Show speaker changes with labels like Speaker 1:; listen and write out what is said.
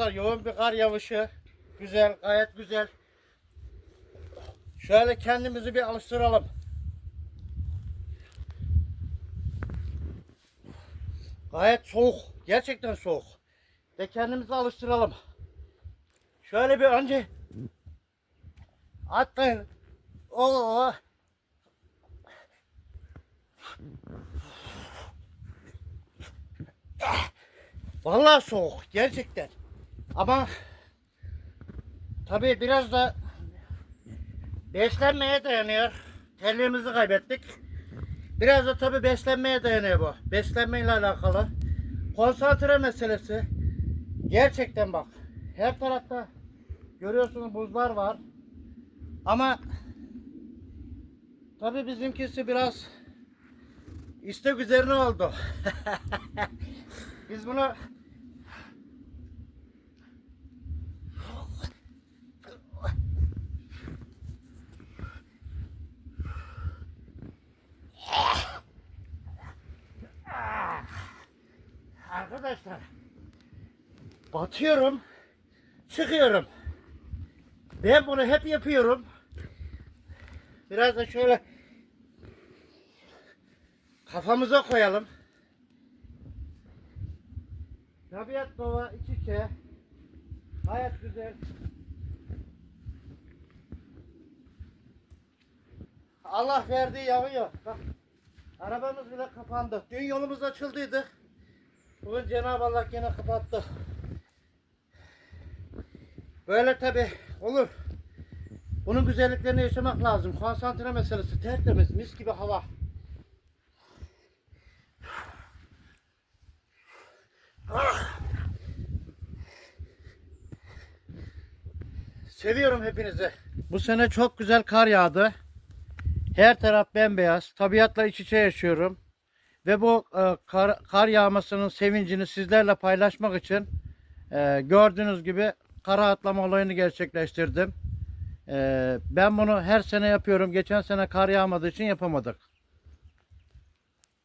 Speaker 1: arkadaşlar yoğun bir kar yağışı. Güzel, gayet güzel. Şöyle kendimizi bir alıştıralım. Gayet soğuk. Gerçekten soğuk. Ve kendimizi alıştıralım. Şöyle bir önce atlayın. Oo. Vallahi soğuk gerçekten. Ama tabii biraz da beslenmeye dayanıyor. Terliğimizi kaybettik. Biraz da tabii beslenmeye dayanıyor bu. Beslenmeyle alakalı. Konsantre meselesi. Gerçekten bak. Her tarafta görüyorsunuz buzlar var. Ama tabii bizimkisi biraz istek üzerine oldu. Biz bunu Arkadaşlar batıyorum çıkıyorum. Ben bunu hep yapıyorum. Biraz da şöyle kafamıza koyalım. Tabiat doğa iç içe. Hayat güzel. Allah verdiği yağıyor. Bak. Arabamız bile kapandı. Dün yolumuz açıldıydı. Bugün Cenab-ı Allah yine kapattı. Böyle tabi olur. Bunun güzelliklerini yaşamak lazım. Konsantre meselesi tertemiz, mis gibi hava. Seviyorum hepinizi. Bu sene çok güzel kar yağdı. Her taraf bembeyaz. Tabiatla iç içe yaşıyorum. Ve bu e, kar, kar yağmasının sevincini sizlerle paylaşmak için e, gördüğünüz gibi kara atlama olayını gerçekleştirdim. E, ben bunu her sene yapıyorum. Geçen sene kar yağmadığı için yapamadık.